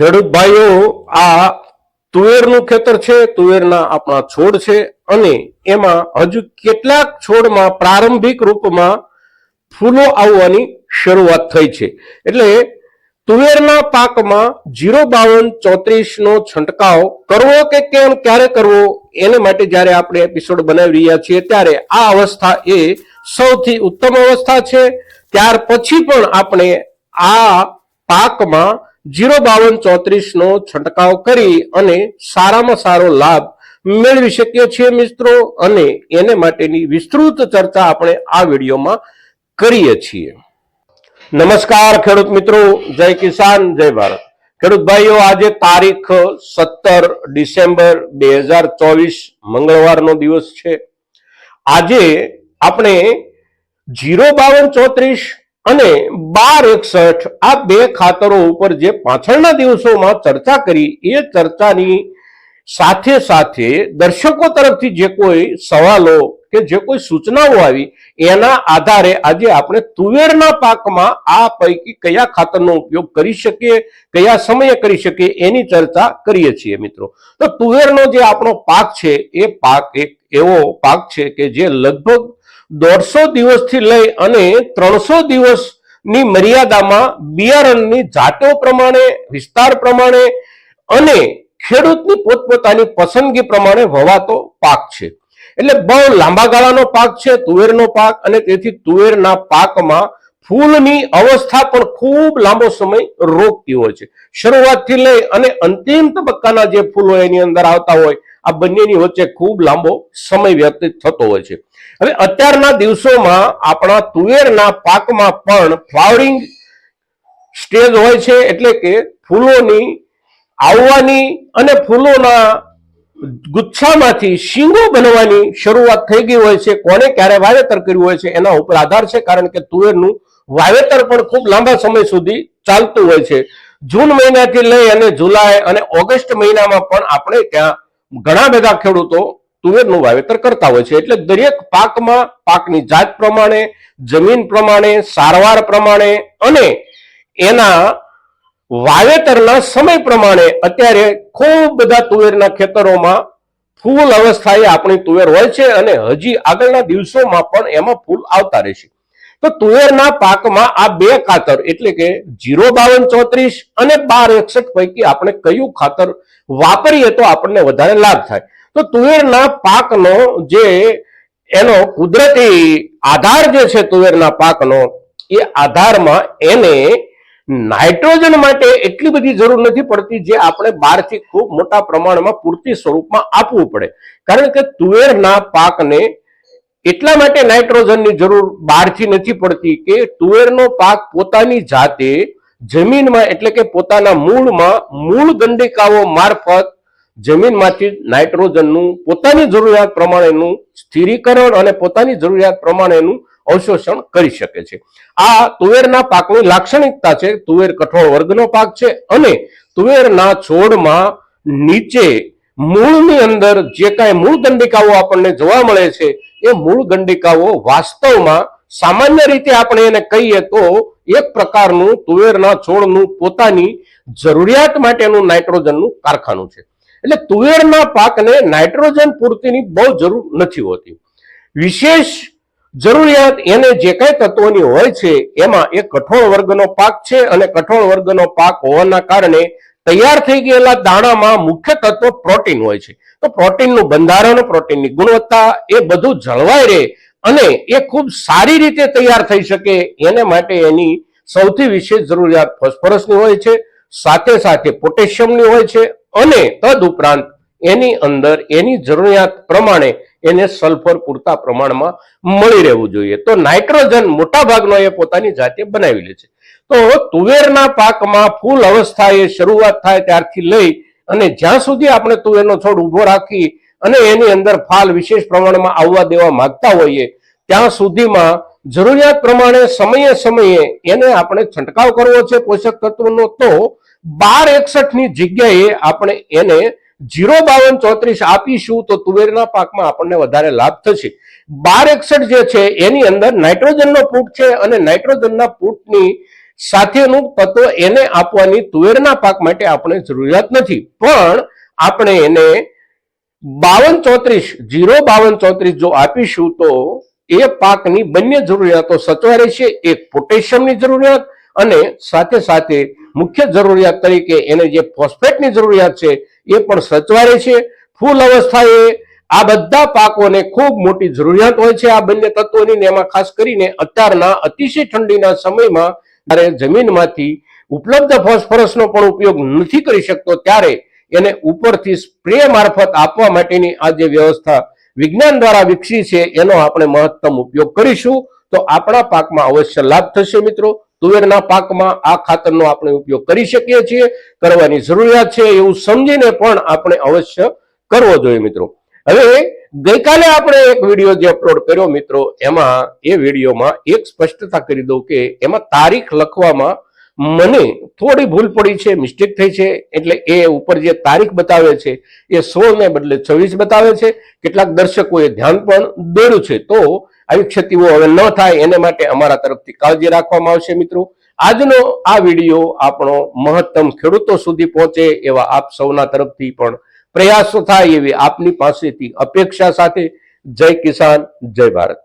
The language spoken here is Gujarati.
ખેડૂત ભાઈઓ આ તુવેરનું ખેતર છે, તુવેરના આપણા છોડ છે અને એમાં હજુ કેટલાક છોડમાં પ્રારંભિક રૂપમાં ફૂલો આવવાની શરૂઆત થઈ છે. એટલે તુવેરના પાકમાં જીરો બાવન ચોત્રીસનો છંટકાવ કરવો કે કેમ, ક્યારે કરવો, એને માટે જ્યારે આપણે એપિસોડ બનાવી રહ્યા છીએ, ત્યારે આ અવસ્થા એ સૌથી ઉત્તમ અવસ્થા છે. ત્યાર પછી પણ આપણે આ પાકમાં જીરો બાવન ચોત્રીસ નો છંટકાવ કરી અને સારામાં સારો લાભ મેળવી શકીએ છીએ મિત્રો અને એને માટેની વિસ્તૃત ચર્ચા આપણે આ વિડીયોમાં કરીએ છીએ. નમસ્કાર ખેડૂત મિત્રો, જય કિસાન, જય ભારત. ખેડૂત ભાઈઓ, આજે તારીખ સત્તર ડિસેમ્બર બે હજાર ચોવીસ મંગળવારનો દિવસ છે. આજે આપણે જીરો બાવન ચોત્રીસ અને બાર એકસઠ આ બે ખાતરો ઉપર જે પાછળના દિવસોમાં ચર્ચા કરી, એ ચર્ચાની સાથે સાથે દર્શકો તરફથી જે કોઈ સવાલો કે જે કોઈ સૂચનાઓ આવી, એના આધારે આજે આપણે તુવેરના પાકમાં આ પૈકી કયા ખાતરનો ઉપયોગ કરી શકીએ, કયા સમયે કરી શકીએ, એની ચર્ચા કરીએ છીએ મિત્રો. તો તુવેરનો જે આપણો પાક છે, એ પાક એક એવો પાક છે કે જે લગભગ દોઢસો દિવસથી લઈ અને ત્રણસો દિવસની મર્યાદામાં બિયારણની જાતો પ્રમાણે, વિસ્તાર પ્રમાણે અને ખેડૂતની પોતપોતાની પસંદગી પ્રમાણે વવાતો પાક છે. એટલે બહુ લાંબા ગાળાનો પાક છે, તુવેરનો પાક અને તેથી તુવેરના પાકમાં ફૂલની અવસ્થા પણ ખૂબ લાંબો સમય રોકતી હોય છે. શરૂઆતથી લઈ અને અંતિમ તબક્કાના જે ફૂલો એની અંદર આવતા હોય આ બંનેની વચ્ચે ખૂબ લાંબો સમય વ્યતીત થતો હોય છે. હવે અત્યારના દિવસોમાં આપણા તુવેરના પાકમાં પણ ફ્લાવરિંગ સ્ટેજ હોય છે એટલે કે ફૂલોની આવવાની અને ફૂલોના ગુચ્છામાંથી શીંગો બનવાની શરૂઆત થઈ ગઈ હોય છે. કોને ક્યારે વાવેતર કર્યું હોય છે એના ઉપર આધાર છે કારણ કે તુવેરનું વાવેતર પણ ખૂબ લાંબા સમય સુધી ચાલતું હોય છે. જૂન મહિનાથી લઈ અને જુલાઈ અને ઓગસ્ટ મહિનામાં પણ આપણે ત્યાં ઘણા બધા ખેડૂતો તુવેરનું વાવેતર કરતા હોય છે. એટલે દરેક પાકમાં, પાકની જાત પ્રમાણે, જમીન પ્રમાણે, સારવાર પ્રમાણે અને એના વાવેતરના સમય પ્રમાણે અત્યારે ખૂબ બધા તુવેરના ખેતરોમાં ફૂલ અવસ્થાએ આપણી તુવેર હોય છે અને હજી આગળના દિવસોમાં પણ એમાં ફૂલ આવતા રહેશે. તો તુવેરના પાકમાં આ બે ખાતર એટલે કે જીરો બાવન ચોત્રીસ અને બાર એકસઠ પૈકી આપણે કયું ખાતર વાપરીએ તો આપણને વધારે લાભ થાય. તો તુવેરના પાકનો જે એનો કુદરતી આધાર જે છે તુવેરના પાકનો, એ આધારમાં એને નાઇટ્રોજન માટે એટલી બધી જરૂર નથી પડતી જે આપણે બહારથી ખૂબ મોટા પ્રમાણમાં પૂરતી સ્વરૂપમાં આપવું પડે. કારણ કે તુવેરના પાકને એટલા માટે નાઇટ્રોજનની જરૂર બહારથી નથી પડતી કે તુવેરનો પાક પોતાની જાતે જમીનમાં એટલે કે પોતાના મૂળમાં મૂળ ગંડિકાઓ મારફત જમીનમાંથી નાઇટ્રોજનનું પોતાની જરૂરિયાત પ્રમાણેનું સ્થિરીકરણ અને પોતાની જરૂરિયાત પ્રમાણેનું અવશોષણ કરી શકે છે. આ તુવેરના પાકની લાક્ષણિકતા છે. તુવેર કઠોળ વર્ગનો પાક છે અને તુવેરના છોડમાં નીચે મૂળની અંદર જે કાંઈ મૂળ ગંડિકાઓ આપણને જોવા મળે છે, એ મૂળ ગંડિકાઓ વાસ્તવમાં સામાન્ય રીતે આપણે એને કહીએ તો એક પ્રકારનું તુવેરના છોડનું પોતાની જરૂરિયાત માટેનું નાઇટ્રોજનનું કારખાનું છે. એટલે તુવેરના પાકને નાઇટ્રોજન પૂર્તિની બહુ જરૂર નથી હોતી. વિશેષ જરૂરિયાત એને જે કઈ તત્વોની હોય છે, એમાં એ કઠોળ વર્ગનો પાક છે અને કઠોળ વર્ગનો પાક હોવાના કારણે તૈયાર થઈ ગયેલા દાણામાં મુખ્ય તત્વ પ્રોટીન હોય છે. તો પ્રોટીનનું બંધારણ, પ્રોટીનની ગુણવત્તા એ બધું જળવાઈ રહે અને એ ખૂબ સારી રીતે તૈયાર થઈ શકે. એને માટે એની સૌથી વિશેષ જરૂરિયાત ફોસ્ફરસની હોય છે, સાથે સાથે પોટેશિયમની હોય છે અને તદ ઉપરાંત એની અંદર એની જરૂરિયાત પ્રમાણે એને સલ્ફર પૂરતા પ્રમાણમાં મળી રહેવું જોઈએ. તો નાઇટ્રોજન મોટા એ પોતાની જાતે બનાવી લે છે. તો તુવેરના પાકમાં ફૂલ અવસ્થા એ શરૂઆત થાય ત્યારથી લઈ અને જ્યાં સુધી આપણે તુવેરનો છોડ ઊભો રાખી અને એની અંદર ફાલ વિશેષ પ્રમાણમાં આવવા દેવા માંગતા હોઈએ, ત્યાં સુધીમાં જરૂરિયાત પ્રમાણે સમયે સમયે એને આપણે છંટકાવ કરવો છે પોષક તત્વનો તો બાર એકસઠની જગ્યાએ આપણે એને જીરો બાવન ચોત્રીસ આપીશું તો તુવેરના પાકમાં આપણને વધારે લાભ થશે. બાર એકસઠ જે છે એની અંદર નાઇટ્રોજનનો પૂટ છે અને નાઇટ્રોજનના પૂટની સાથેનું તત્વ એને આપવાની તુવેરના પાક માટે આપણે જરૂરિયાત નથી. પણ આપણે એને બાવન ચોત્રીસ, જીરો બાવન ચોત્રીસ જો આપીશું તો એ પાકની બંને જરૂરિયાતો સચવાય છે એક પોટેશિયમની જરૂરિયાત અને સાથે સાથે મુખ્ય જરૂરિયાત તરીકે એને જે ફોસ્ફેટની જરૂરિયાત છે એ પણ સચવાય છે ફૂલ અવસ્થાએ આ બધા પાકોને ખૂબ મોટી જરૂરિયાત હોય છે આ બંને તત્વોની ને એમાં ખાસ કરીને અત્યારના અતિશય ઠંડીના સમયમાં જ્યારે જમીનમાંથી ઉપલબ્ધ ફોસ્ફરસનો પણ ઉપયોગ નથી કરી શકતો ત્યારે એને ઉપરથી સ્પ્રે મારફત આપવા માટેની આ જે વ્યવસ્થા વિજ્ઞાન દ્વારા વિકસી છે, એનો આપણે મહત્તમ ઉપયોગ કરીશું. તો આપણા પાકમાં અવશ્ય લાભ થશે મિત્રો. તુવેરના પાકમાં આ ખાતરનો આપણે ઉપયોગ કરી શકીએ છીએ. કરવાની જરૂરિયાત છે એવું સમજીને પણ આપણે અવશ્ય કરવો જોઈએ મિત્રો. હવે ગઈકાલે આપણે એક વીડિયો જે અપલોડ કર્યો મિત્રો, એમાં એ વિડીયોમાં એક સ્પષ્ટતા કરી દઉં કે એમાં તારીખ લખવામાં મને થોડી ભૂલ પડી છે મિસ્ટેક થઈ છે, એટલે એ ઉપર જે તારીખ બતાવે છે, એ સોળ ને બદલે છવ્વીસ બતાવે છે. કેટલાક દર્શકોએ ધ્યાન પણ દોર્યું છે. તો આવી ક્ષતિઓ હવે ન થાય, એને માટે અમારા તરફથી કાળજી રાખવામાં આવશે મિત્રો. આજનો આ વીડિયો આપણો મહત્તમ ખેડૂતો સુધી પહોંચે એવા આપ સૌના તરફથી પણ પ્રયાસો થાય એવી આપની પાસેથી અપેક્ષા સાથે જય કિસાન જય ભારત.